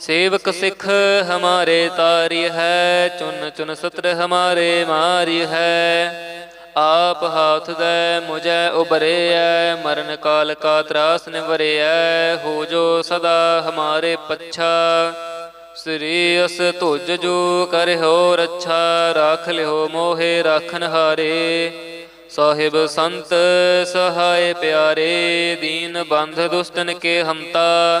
ਸੇਵਕ ਸਿੱਖ ਹਮਾਰੇ ਤਾਰੀ ਹੈ, ਚੁਨ ਚੁਨ ਸਤਰ ਹਮਾਰੇ ਮਾਰੀ ਹੈ। ਆਪ ਹਾਥ ਦੇ ਮੁਝੈ ਉਬਰੇਐ ਮਰਨ ਕਾਲ ਕਾ ਤਰਾਸ ਨਿਵਰੇਐ ਹੋ ਜੋ ਸਦਾ ਹਮਾਰੇ ਪੱਛਾ। ਸ੍ਰੀ ਅਸ ਤੁਜ ਜੋ ਕਰਿਓ ਰੱਛਾ, ਰਾਖ ਲਿਓ ਮੋਹਿ ਰਾਖਨ ਹਾਰੇ। ਸਾਹਿਬ ਸੰਤ ਸਹਾਇ ਪਿਆਰੇ, ਦੀਨ ਬੰਧ ਦੁਸ਼ਟਨ ਕੇ ਹਮਤਾ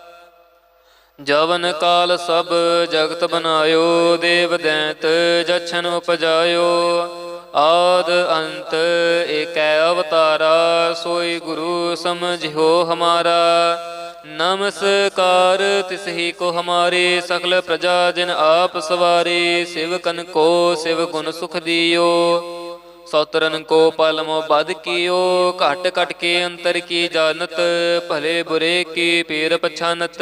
ਜਵਨ ਕਾਲ ਸਭ ਜਗਤ ਬਨਾਇਓ ਦੇਵ ਦੈਂਤ ਜਛਨ ਉਪਜਾਇਓ। ਆਦ ਅੰਤ ਏਕੈ ਅਵਤਾਰਾ, ਸੋਈ ਗੁਰੂ ਸਮਝਿਓ ਹਮਾਰਾ। ਨਮਸਕਾਰ ਤਿਸ ਹੀ ਕੋ ਹਮਾਰੇ ਸਕਲ ਪ੍ਰਜਾ ਜਿਨ ਆਪ ਸਵਾਰੇ ਸਿਵਕਨ ਕੋ ਸਿਵ ਗੁਣ ਸੁਖ ਦਿਓ। ਸਤਰਨ ਕੋ ਪਲਮੋ ਬਦ ਕੀਓ, ਘਟ ਘਟ ਕੇ ਅੰਤਰ ਕੀ ਜਾਣਤ, ਭਲੇ ਬੁਰੇ ਕੀ ਪੀਰ ਪਛਾਨਤ।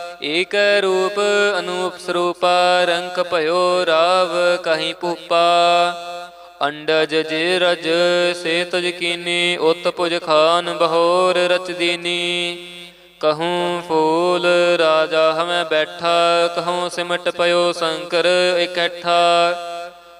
ਏਕ ਰੂਪ ਅਨੂਪ ਸਰੂਪਾ, ਰੰਕ ਭਇਓ ਰਾਵ ਕਹੀਂ ਭੂਪਾ ਅੰਡਜ ਜੇ ਰਜ, ਸੇ ਤਜ ਕੀਨੀ, ਉਤ ਪੁਜ ਖਾਨ ਬਹੋਰ ਰਚ ਦੀਨੀ। ਕਹੂੰ ਫੂਲ ਰਾਜਾ ਹਮੈ ਬੈਠਾ, ਕਹੂੰ ਸਿਮਟ ਪਇਓ ਸ਼ੰਕਰ ਇਕੱਠਾ।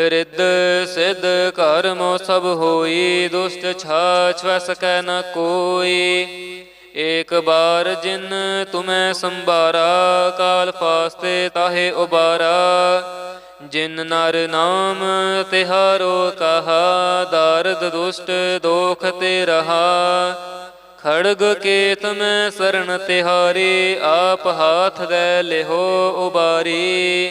ਰਿੱਧ ਸਿੱਧ ਕਰਮੋ ਸਭ ਹੋਈ, ਦੁਸ਼ਟ ਛਾਛ ਵੈ ਸਕੈ ਨ ਕੋਈ। ਏਕ ਬਾਰ ਜਿਨ ਤੁਮੈ ਸੰਭਾਰਾ, ਕਾਲ ਫਾਸਤੇ ਤਾਹੇ ਉਬਾਰਾ। ਜਿਨ ਨਰ ਨਾਮ ਤਿਹਾਰੋ ਕਹਾ, ਦਰਦ ਦੁਸ਼ਟ ਦੋਖ ਤੇ ਰਹਾ। ਖੜਗ ਕੇਤ ਮੈਂ ਸਰਣ ਤਿਹਾਰੀ, ਆਪ ਹਾਥ ਦੇ ਲਿਹੋ ਉਬਾਰੀ।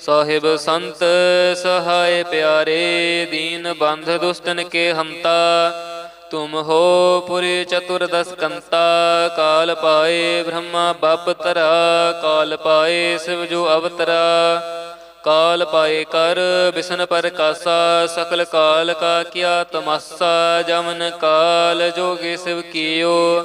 ਸਾਹਿਬ ਸੰਤ ਸਹਾਇ ਪਿਆਰੇ, ਦੀਨ ਬੰਧ ਦੁਸ਼ਟਨ ਕੇ ਹੰਤਾ। ਤੁਮ ਹੋ ਪੁਰੀ ਚਤੁਰਦਸ ਕੰਤਾ ਕਾਲ ਪਾਏ ਬ੍ਰਹਮਾ ਬਪ ਤਰਾ, ਕਾਲ ਪਾਏ ਸਿਵ ਜੋ ਅਵਤਰਾ। ਕਾਲ ਪਾਏ ਕਰ ਬਿਸ਼ਨ ਪ੍ਰਕਾਸਾ, ਸਕਲ ਕਾਲ ਕਾ ਕਿਆ ਤਮਸਾ, ਜਮਨ ਕਾਲ ਜੋਗੇ ਸਿਵ ਕੀਓ।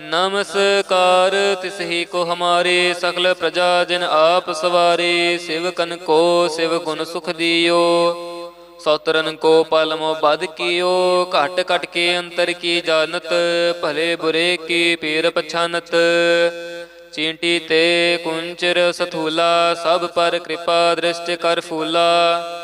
ਨਮਸਕਾਰ, ਤਿਸ ਕੋ ਹਮਾਰੇ ਸਕਲ ਪ੍ਰਜਾ ਜਿਨ ਆਪ ਸਵਾਰੇ ਸਿਵਕਨ ਕੋ ਸਿਵ ਗੁਣ ਸੁਖ ਦਿਓ। ਸਤਰਨ ਕੋ ਪਲਮੋ ਬਦ ਕੀਓ, ਘਟ ਘਟ ਕੇ ਅੰਤਰ ਕੀ ਜਾਣਤ, ਭਲੇ ਬੁਰੇ ਕੀ ਪੀਰ ਪਛਾਨਤ। ਚੀਂਟੀ ਤੇ ਕੁੰਚਰ ਸਥੂਲਾ, ਸਭ ਪਰ ਕਿਰਪਾ ਦ੍ਰਿਸ਼ਟ ਕਰ ਫੂਲਾ।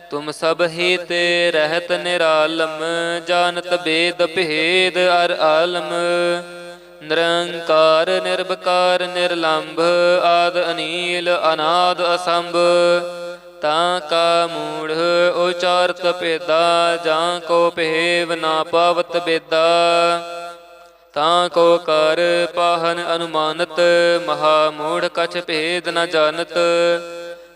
ਤੁਮ ਸਭ ਹੀ ਤੇ ਰਹਿਤ ਨਿਰਾਲਮ, ਜਾਣਤ ਬੇਦ ਭੇਦ ਅਰ ਆਲਮ। ਨਿਰੰਕਾਰ ਨਿਰਭਕਾਰ ਨਿਰਲੰਭ, ਆਦ ਅਨੀਲ, ਅਨਾਦ ਅਸੰਭ। ਤਾਂ ਕਾ ਮੂੜ ਉਚਾਰਤ ਪੇਦਾ ਜਾਂ ਕੋ ਭੇਵ ਨਾ ਪਾਵਤ ਬੇਦਾ। ਤਾਂ ਕੋ ਕਰ ਪਾਹਨ ਅਨੁਮਾਨਤ, ਮਹਾ ਮੂੜ ਕਛ ਭੇਦ ਨ ਜਾਣਤ।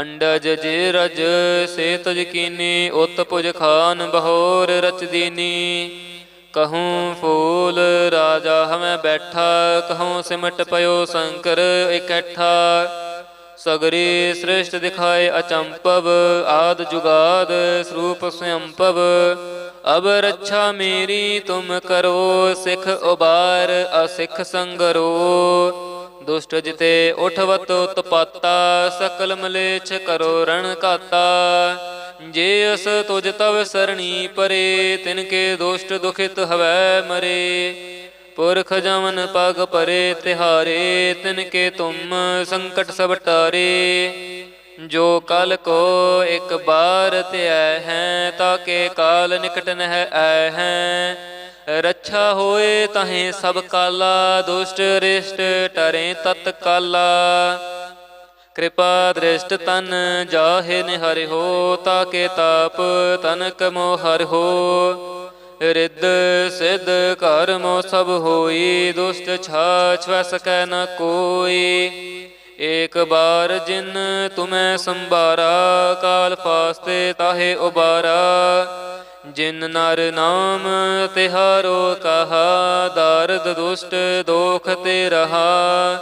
ਅੰਡਜ ਜੇ ਰਜ, ਸੇ ਤੁਜ ਕੀਨੀ, ਉਤ ਪੁਜ ਖਾਨ ਬਹੋਰ ਰਚ ਦੀਨੀ। ਕਹੂੰ ਫੂਲ ਰਾਜਾ ਹਮੈ ਬੈਠਾ, ਕਹੂੰ ਸਿਮਟ ਪਇਓ ਸ਼ੰਕਰ ਇਕੱਠਾ। ਸਗਰੀ ਸ੍ਰਿਸ਼ਟ ਦਿਖਾਏ ਅਚੰਪਵ, ਆਦ ਜੁਗਾਦ ਸਰੂਪ ਸਯੰਪਵ। ਅਬ ਰੱਛਾ ਮੇਰੀ ਤੁਮ ਕਰੋ, ਸਿਖ ਉਬਾਰ ਅਸਿਖ ਸੰਗਰੋ। ਦੁਸ਼ਟ ਜਿਤੇ ਉਠਵਤ ਉਤਪਾਤਾ ਸਕਲ ਮਲੇਛ ਕਰੋ ਰਣ ਘਾਤਾ। ਜੇ ਅਸ ਤੁਜ ਤਵ ਸਰਣੀ ਪਰੇ, ਤਿਨ ਕੇ ਦੁਸ਼ਟ ਦੁਖਿਤ ਹਵੈ ਮਰੇ। ਪੁਰਖ ਜਮਨ ਪਗ ਪਰੇ, ਤਿਹਾਰੇ, ਤਿਨ ਕੇ ਤੁਮ ਸੰਕਟ ਸਭ ਟਾਰੇ। ਜੋ ਕਲ ਕੋ ਇੱਕ ਬਾਰ ਧਿਐ ਹੈ ਤਾਕੇ ਕਾਲ ਨਿਕਟ ਨਹਿ ਆਇ ਹੈ। ਰੱਛਾ ਹੋਏ ਤਹੇ ਸਭ ਕਾਲਾ, ਦੁਸ਼ਟ ਰਿਸ਼ਟ ਟਰੇ ਤਤ ਕਾਲਾ। ਕਿਰਪਾ ਦ੍ਰਿਸ਼ਟ ਤਨ ਜਾਹੇ ਨਿਹਰਿ ਹੋ, ਤਾਕੇ ਤਾਪ ਤਨਕ ਮੋਹਰ ਹੋ। ਰਿੱਧ ਸਿੱਧ ਕਰਮੋ ਸਭ ਹੋਈ, ਦੁਸ਼ਟ ਛਾਛ ਵੈ ਸਕੈ ਨ ਕੋਈ। ਏਕ ਬਾਰ ਜਿਨ ਤੁਮੈ ਸੰਭਾਰਾ, ਕਾਲ ਫਾਸਤੇ ਤਾਹੇ ਉਬਾਰਾ। ਜਿਨ ਨਰ ਨਾਮ ਤਿਹਾਰੋ ਕਹਾ, ਦਾਰਦ ਦੁਸ਼ਟ ਦੋਖ ਤੇ ਰਹਾ।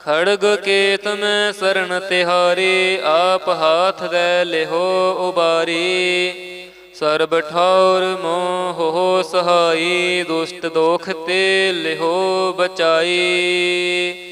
ਖੜਗ ਕੇਤ ਮੈਂ ਸਰਣ ਤਿਹਾਰੀ, ਆਪ ਹਾਥ ਦੇ ਲਿਹੋ ਉਬਾਰੀ। ਸਰਬ ਠੌਰ ਮੋਹ ਹੋ ਸਹਾਈ, ਦੁਸ਼ਟ ਦੋਖ ਤੇ ਲਿਹੋ ਬਚਾਈ।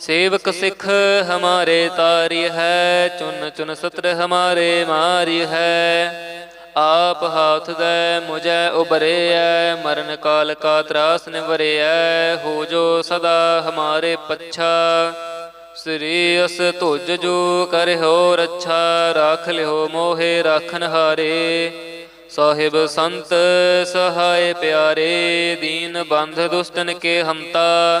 ਸੇਵਕ ਸਿੱਖ ਹਮਾਰੇ ਤਾਰੀ ਹੈ, ਚੁਨ ਚੁਨ ਸਤਰ ਹਮਾਰੇ ਮਾਰੀ ਹੈ। ਆਪ ਹਾਥ ਦੇ ਮੁਝੈ ਉਬਰੇਐ ਮਰਨ ਕਾਲ ਕਾ ਤਰਾਸ ਨਿਵਰੇਐ ਹੋ ਜੋ ਸਦਾ ਹਮਾਰੇ ਪੱਛਾ। ਸ੍ਰੀ ਅਸ ਤੁਜ ਜੋ ਕਰਿਓ ਰੱਛਾ, ਰਾਖ ਲਿਓ ਮੋਹੇ ਰਾਖਨ ਹਾਰੇ। ਸਾਹਿਬ ਸੰਤ ਸਹਾਇ ਪਿਆਰੇ, ਦੀਨ ਬੰਧ ਦੁਸ਼ਟਨ ਕੇ ਹਮਤਾ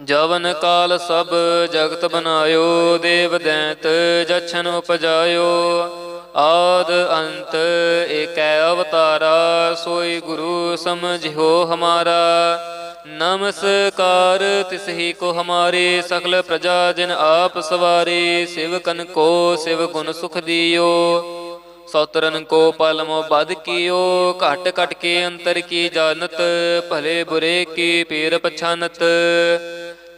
ਜਵਨ ਕਾਲ ਸਭ ਜਗਤ ਬਨਾਇਓ ਦੇਵ ਦੈਂਤ ਜਛਨ ਉਪਜਾਇਓ। ਆਦ ਅੰਤ ਏਕੈ ਅਵਤਾਰਾ, ਸੋਈ ਗੁਰੂ ਸਮਝਿਓ ਹਮਾਰਾ। ਨਮਸਕਾਰ ਤਿਸ ਹੀ ਕੋ ਹਮਾਰੇ ਸਕਲ ਪ੍ਰਜਾ ਜਿਨ ਆਪ ਸਵਾਰੇ ਸਿਵਕਨ ਕੋ ਸਿਵ ਗੁਣ ਸੁਖ ਦਿਓ। ਸਤਰਨ ਕੋ ਪਲਮੋ ਬਦ ਕੀਓ, ਘਟ ਘਟ ਕੇ ਅੰਤਰ ਕੀ ਜਾਣਤ, ਭਲੇ ਬੁਰੇ ਕੀ ਪੀਰ ਪਛਾਨਤ।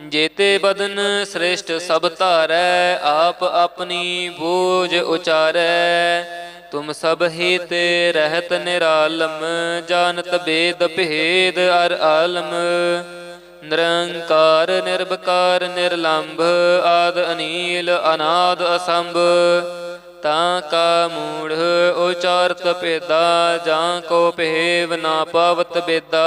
ਜੇਤੇ ਬਦਨ ਸ੍ਰੇਸ਼ਟ ਸਭ ਧਾਰੈ, ਆਪ ਆਪਣੀ ਬੋਝ ਉਚਾਰੈ। ਤੁਮ ਸਭ ਹੀ ਤੇ ਰਹਿਤ ਨਿਰਾਲਮ, ਜਾਣਤ ਬੇਦ ਭੇਦ ਅਰ ਆਲਮ। ਨਿਰੰਕਾਰ ਨਿਰਭਕਾਰ ਨਿਰਲੰਭ, ਆਦ ਅਨੀਲ, ਅਨਾਦ ਅਸੰਭ। ਤਾਂ ਕਾ ਮੂੜ ਉਚਾਰਤ ਪੇਦਾ ਜਾਂ ਕੋ ਭੇਵ ਨਾ ਪਾਵਤ ਬੇਦਾ।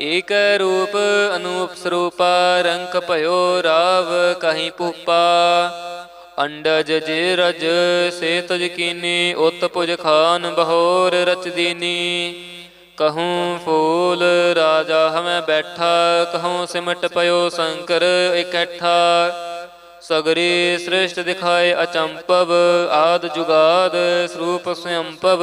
ਏਕ ਰੂਪ ਅਨੂਪ ਸਰੂਪਾ, ਰੰਕ ਭਇਓ ਰਾਵ ਕਹੀਂ ਭੂਪਾ ਅੰਡਜ ਜੇ ਰਜ, ਸੇ ਤੁਜ ਕੀਨੀ, ਉਤ ਪੁਜ ਖਾਨ ਬਹੋਰ ਰਚ ਦੀਨੀ। ਕਹੂੰ ਫੂਲ ਰਾਜਾ ਹਮੈ ਬੈਠਾ, ਕਹੂੰ ਸਿਮਟ ਪਇਓ ਸ਼ੰਕਰ ਇਕੱਠਾ। ਸਗਰੀ ਸ੍ਰਿਸ਼ਟ ਦਿਖਾਏ ਅਚੰਪਵ, ਆਦ ਜੁਗਾਦ ਸਰੂਪ ਸਯੰਪਵ।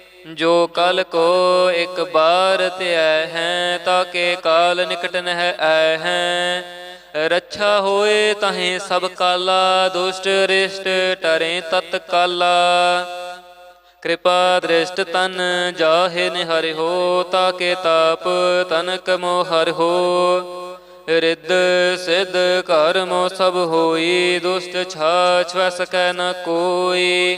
ਜੋ ਕਲ ਕੋ ਇੱਕ ਬਾਰ ਧਿਆ ਹੈ ਤਾਕੇ ਕਾਲ ਨਿਕਟ ਨਹਿ ਆਇ ਹੈ। ਰੱਛਾ ਹੋਏ ਤਹੇ ਸਭ ਕਾਲਾ, ਦੁਸ਼ਟ ਰਿਸ਼ਟ ਟਰੇ ਤਤ ਕਾਲਾ। ਕਿਰਪਾ ਦ੍ਰਿਸ਼ਟ ਤਨ ਜਾਹੇ ਨਿਹਰਿ ਹੋ ਤਾਕੇ ਤਾਪ ਤਨਕ ਮੋ ਹਰਿ ਹੋ। ਰਿੱਧ ਸਿੱਧ ਕਰਮੋ ਸਭ ਹੋਈ, ਦੁਸ਼ਟ ਛਾਛ ਵੈ ਸਕੈ ਨ ਕੋਈ।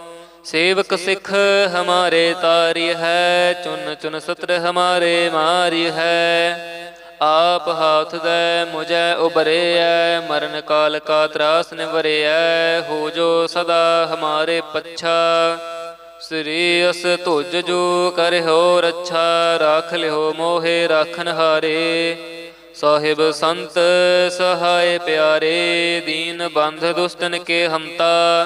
ਸੇਵਕ ਸਿੱਖ ਹਮਾਰੇ ਤਾਰੀ ਹੈ, ਚੁਨ ਚੁਨ ਸਤਰ ਹਮਾਰੇ ਮਾਰੀ ਹੈ। ਆਪ ਹਾਥ ਦੇ ਮੁਝੈ ਉਬਰੇਐ ਮਰਨ ਕਾਲ ਕਾ ਤਰਾਸ ਨਿਵਰੇਐ ਹੋ ਜੋ ਸਦਾ ਹਮਾਰੇ ਪੱਛਾ। ਸ੍ਰੀ ਅਸ ਤੁਜ ਜੋ ਕਰਿਓ ਰੱਛਾ, ਰਾਖ ਲਿਓ ਮੋਹਿ ਰਾਖਨ ਹਾਰੇ। ਸਾਹਿਬ ਸੰਤ ਸਹਾਇ ਪਿਆਰੇ, ਦੀਨ ਬੰਧ ਦੁਸਤਨ ਕੇ ਹਮਤਾ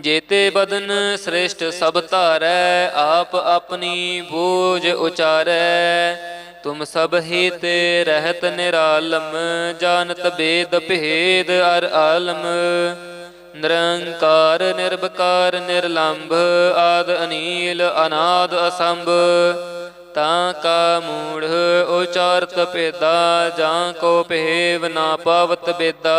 ਜੇਤੇ ਬਦਨ ਸ੍ਰੇਸ਼ਟ ਸਭ ਧਾਰੈ, ਆਪ ਆਪਣੀ ਬੋਝ ਉਚਾਰੈ। ਤੁਮ ਸਭ ਹੀ ਤੇ ਰਹਿਤ ਨਿਰਾਲਮ, ਜਾਣਤ ਬੇਦ ਭੇਦ ਅਰ ਆਲਮ। ਨਿਰੰਕਾਰ ਨਿਰਭਕਾਰ ਨਿਰਲੰਭ, ਆਦ ਅਨੀਲ, ਅਨਾਦ ਅਸੰਭ। ਤਾਂ ਕਾ ਮੂੜ ਉਚਾਰਤ ਪੇਦਾ ਜਾਂ ਕੋ ਭੇਵ ਨਾ ਪਾਵਤ ਬੇਦਾ।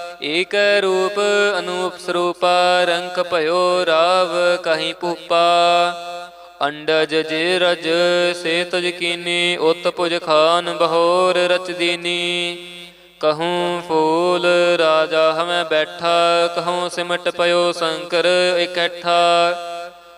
ਏਕ ਰੂਪ ਅਨੂਪ ਸਰੂਪਾ, ਰੰਕ ਭਇਓ ਰਾਵ ਕਹੀਂ ਭੂਪਾ ਅੰਡਜ ਜੇ ਰਜ, ਸੇ ਤੁਜ ਕੀਨੀ, ਉਤ ਪੁਜ ਖਾਨ ਬਹੋਰ ਰਚ ਦੀਨੀ। ਕਹੂੰ ਫੂਲ ਰਾਜਾ ਹਮੈ ਬੈਠਾ, ਕਹੂੰ ਸਿਮਟ ਪਇਓ ਸ਼ੰਕਰ ਇਕੱਠਾ।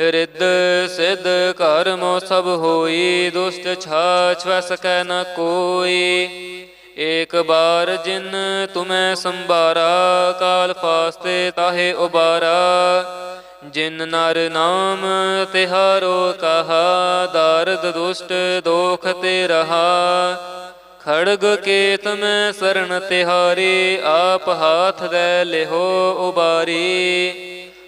ਰਿੱਧ ਸਿੱਧ ਕਰਮੋ ਸਭ ਹੋਈ, ਦੁਸ਼ਟ ਛਾਛ ਵ ਸਕੈ ਨ ਕੋਈ। ਏਕ ਬਾਰ ਜਿਨ ਤੁਮੈ ਸੰਭਾਰਾ, ਕਾਲ ਫਾਸਤੇ ਤਾਹੇ ਉਬਾਰਾ। ਜਿਨ ਨਰ ਨਾਮ ਤਿਹਾਰੋ ਕਹਾ, ਦਰਦ ਦੁਸ਼ਟ ਦੋਖ ਤੇ ਰਹਾ। ਖੜਗ ਕੇਤ ਮੈਂ ਸਰਣ ਤਿਹਾਰੀ, ਆਪ ਹਾਥ ਦੇ ਲਿਹੋ ਉਬਾਰੀ।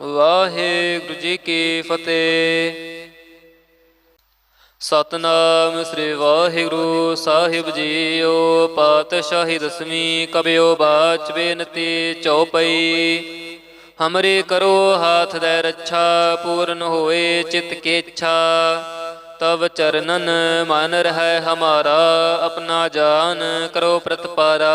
ਵਾਹਿਗੁਰੂ ਜੀ ਕੀ ਫਤਿਹ। ਸਤਨਾਮ ਸ੍ਰੀ ਵਾਹਿਗੁਰੂ ਸਾਹਿਬ ਜੀਓ, ਪਾਤਸ਼ਾਹੀ ਦਸਵੀਂ ਕਬਿਓ ਬਾਚ ਬੇਨਤੀ ਚਉਪਈ। ਹਮਰੇ ਕਰੋ ਹਾਥ ਦੇ ਰੱਛਾ, ਪੂਰਨ ਹੋਏ ਚਿਤ ਕੇ ਤਵ ਚਰਨਨ ਮਨ ਰਹਿ ਹਮਾਰਾ, ਆਪਣਾ ਜਾਨ ਕਰੋ ਪ੍ਰਤਪਾਰਾ।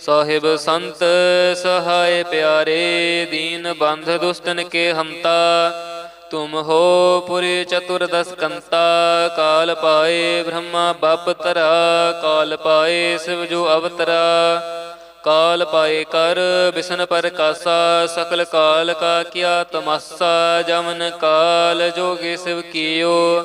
ਸਾਹਿਬ ਸੰਤ ਸਹਾਇ ਪਿਆਰੇ, ਦੀਨ ਬੰਧ ਦੁਸਤਨ ਕੇ ਹੰਤਾ। ਤੁਮ ਹੋ ਪੁਰੀ ਚਤੁਰਦਸ ਕੰਤਾ ਕਾਲ ਪਾਏ ਬ੍ਰਹਮਾ ਬਪ ਤਰਾ, ਕਾਲ ਪਾਏ ਸਿਵ ਜੋ ਅਵਤਰਾ। ਕਾਲ ਪਾਏ ਕਰ ਬਿਸ਼ਨ ਪ੍ਰਕਾਸਾ, ਸਕਲ ਕਾਲ ਕਾ ਕਿਆ ਤਮਸਾ, ਜਮਨ ਕਾਲ ਜੋਗੇ ਸਿਵ ਕੀਓ।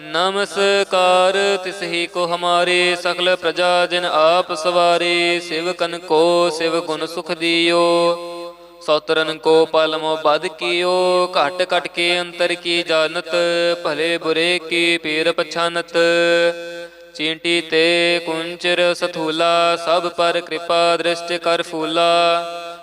ਨਮਸਕਾਰ, ਤਿਸ ਕੋ ਹਮਾਰੇ ਸਕਲ ਪ੍ਰਜਾ ਜਿਨ ਆਪ ਸਵਾਰੇ ਸਿਵਕਨ ਕੋ ਸਿਵ ਗੁਣ ਸੁਖ ਦਿਓ। ਸੌਤਰਨ ਕੋ ਪਲਮੋ ਬਦ ਕੀਓ, ਘਟ ਘਟ ਕੇ ਅੰਤਰ ਕੀ ਜਾਣਤ, ਭਲੇ ਬੁਰੇ ਕੀ ਪੀਰ ਪਛਾਨਤ। ਚੀਂਟੀ ਤੇ ਕੁੰਚਰ ਸਥੂਲਾ, ਸਭ ਪਰ ਕਿਰਪਾ ਦ੍ਰਿਸ਼ਟ ਕਰ ਫੂਲਾ।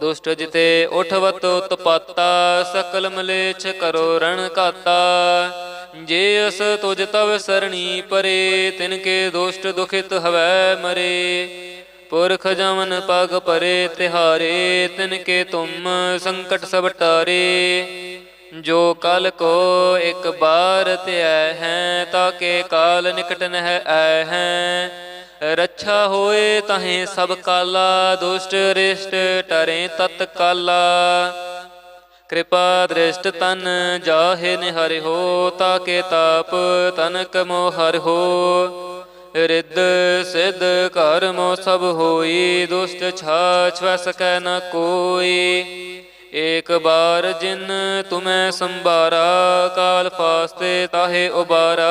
ਦੁਸ਼ਟ ਜਿਤੇ ਉਠਵਤ ਉਤਪਾਤਾ ਸਕਲ ਮਲੇਛ ਕਰੋ ਰਣ ਘਾਤਾ। ਜੇ ਅਸ ਤੁਜ ਤਵ ਸਰਣੀ ਪਰੇ, ਤਿਨ ਕੇ ਦੁਸ਼ਟ ਦੁਖਿਤ ਹਵੈ ਮਰੇ। ਪੁਰਖ ਜਮਨ ਪਗ ਪਰੇ, ਤਿਹਾਰੇ, ਤਿਨ ਕੇ ਤੁਮ ਸੰਕਟ ਸਭ ਟਾਰੇ। ਜੋ ਕਲ ਕੋ ਇੱਕ ਬਾਰ ਧਿਆ ਹੈ, ਤਾਂ ਕੇ ਕਾਲ ਨਿਕਟ ਨਹਿ ਆਇ ਹੈ। ਰੱਛਾ ਹੋਏ ਤਹੇ ਸਭ ਕਾਲਾ, ਦੁਸ਼ਟ ਰਿਸ਼ਟ ਟਰੇ ਤਤ ਕਾਲਾ। ਕਿਰਪਾ ਦ੍ਰਿਸ਼ਟ ਤਨ ਜਾਹੇ ਨਿਹਰਿ ਹੋ, ਤਾਕੇ ਤਾਪ ਤਨਕ ਮੋਹਰ ਹੋ। ਰਿੱਧ ਸਿੱਧ ਕਰਮੋ ਸਭ ਹੋਈ, ਦੁਸ਼ਟ ਛਾਛ ਵੈ ਸਕੈ ਨ ਕੋਈ। ਏਕ ਬਾਰ ਜਿਨ ਤੁਮੈ ਸੰਭਾਰਾ, ਕਾਲ ਫਾਸਤੇ ਤਾਹੇ ਉਬਾਰਾ।